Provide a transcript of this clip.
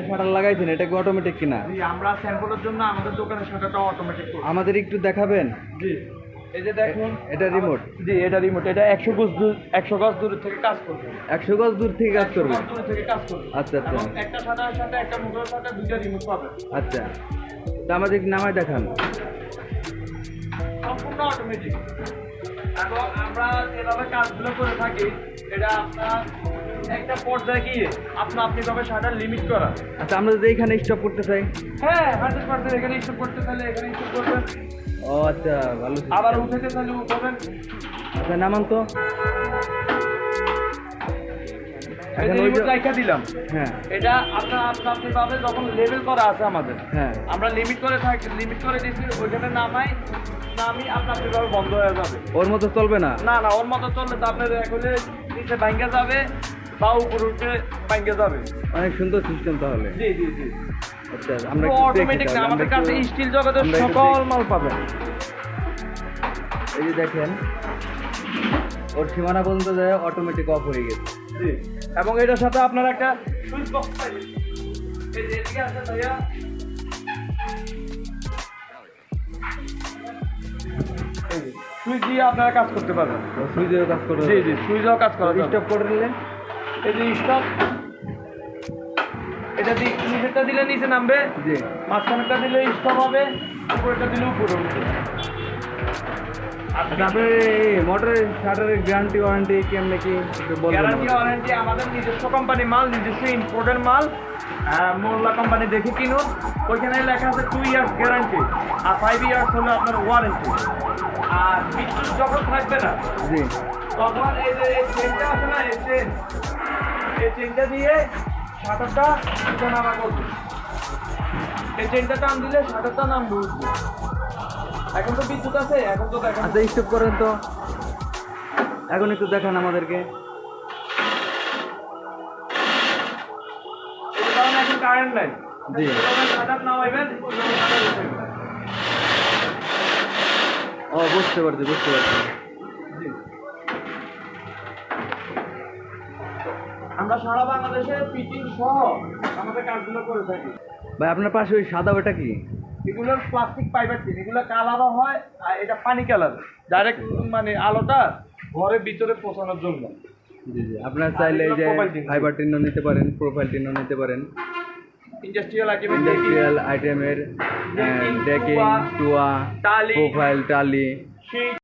Shutter লাগাইছেন এটা কি অটোমেটিক কিনা? আমরা স্যাম্পলের জন্য আমাদের দোকানের শাটারটা অটোমেটিক আমাদের একটু দেখাবেন? জি এই যে দেখুন এটা রিমোট জি এটা রিমোট এটা একশো গজ দূর একশো গজ দূর থেকে কাজ করবে। একশো গজ দূর থেকে কাজ করবে? দূর থেকে কাজ করবে। আচ্ছা, আচ্ছা। একটা শাটারের সাথে একটা মোটরের সাথে দুইটা রিমোট পাবে আচ্ছা। তা আমাদের নামায় দেখান। সম্পূর্ণ অটোমেটিক এবং আমরা যেভাবে কাজগুলো করে থাকি এটা আপনার একটা পর্যায়ে গিয়ে আপনা আপনি ভাবে শাটার লিমিট করা। আচ্ছা আমরা যদি এইখানে স্টপ করতে চাই। হ্যাঁ হান্ড্রেড পার্সেন্ট এখানে স্টপ করতে চাইলে এখানে স্টপ করবেন। ও আচ্ছা ভালো আবার উঠাতে চাইলে উঠাবেন আচ্ছা নামান তো। এখন দিলাম। হ্যাঁ। এটা আপনার আপনা আপনি ভাবে যখন লেভেল করা আছে আমাদের। হ্যাঁ। আমরা লিমিট করে থাকি লিমিট করে দিচ্ছি ওইখানে নামাই নামি আপনা আপনি বন্ধ হয়ে যাবে। ওর মতো চলবে না? না না ওর মতো চললে তো আপনার এখন নিচে ভাঙ্গে যাবে। বা উপরে উঠে ভাঙ্গে যাবে। অনেক সুন্দর সিস্টেম তাহলে। জি জি জি। আচ্ছা আমরা অটোমেটিক না আমাদের কাছে স্টিল জগতের আমরা সকল মাল পাবেন এই যে দেখেন ওর সীমানা পর্যন্ত যায় অটোমেটিক অফ হয়ে গেছে। জি এবং এটার সাথে আপনার একটা সুইচ বক্স পাইবেন এই যে এদিকে আছে ভাইয়া। সুইচ দিয়ে আপনারা কাজ করতে পারবেন। সুইচের কাজ করবে জি জি সুইচও কাজ করা স্টপ করে দিলে এই যে এটা দি নিচেরটা দিলে নিচে নামবে জি। মাঝখানেরটা দিলে স্টপ হবে উপরেরটা দিলে উপরে উঠবে মোটরের শাটারের গ্যারান্টি ওয়ারেন্টি কেমনে কি গ্যারান্টি ওয়ারেন্টি আমাদের নিজস্ব কোম্পানি মাল নিজস্ব ইম্পোর্টের মাল মোল্লা কোম্পানি দেখে কিনুন। ওইখানে লেখা আছে টু ইয়ার্স গ্যারান্টি আর ফাইভ ইয়ার্স হলো আপনার ওয়ারেন্টি আর বিদ্যুৎ যখন থাকবে না জি। তখন এই যে চেনটা আছে না এই চেন এই চেনটা দিয়ে উঠে নামা করবে। এই চেনটা টান দিলে শাটারটা নামবে উঠবে এখন তো বিদ্যুৎ আছে এখন তো দেখেন আচ্ছা স্টপ করেন তো। এখন একটু দেখান আমাদেরকে। কারণে এখন কারেন্ট নাই। জি। শাটার নামাইবেন ও বুঝতে পারছি বুঝতে পারছি। জি। আমরা সারা বাংলাদেশে ফিটিং সহ আমাদের কাজগুলো করে থাকি। ভাই আপনার পাশে ওই সাদা ওটা কি? এগুলোর প্লাস্টিক পাইবার টিন এগুলো কালারও হয় আর এটা পানি কালার ডাইরেক্ট মানে আলোটা ঘরের ভিতরে পৌঁছানোর জন্য। জি জি আপনার চাইলে এই যে ফাইবার টিনও নিতে পারেন প্রোফাইল টিনও নিতে পারেন। ইন্ডাস্ট্রিয়াল আইটেমের ইন্ডাস্ট্রিয়াল আইটেমের ডেকিং টুয়া, টালি। প্রোফাইল টালি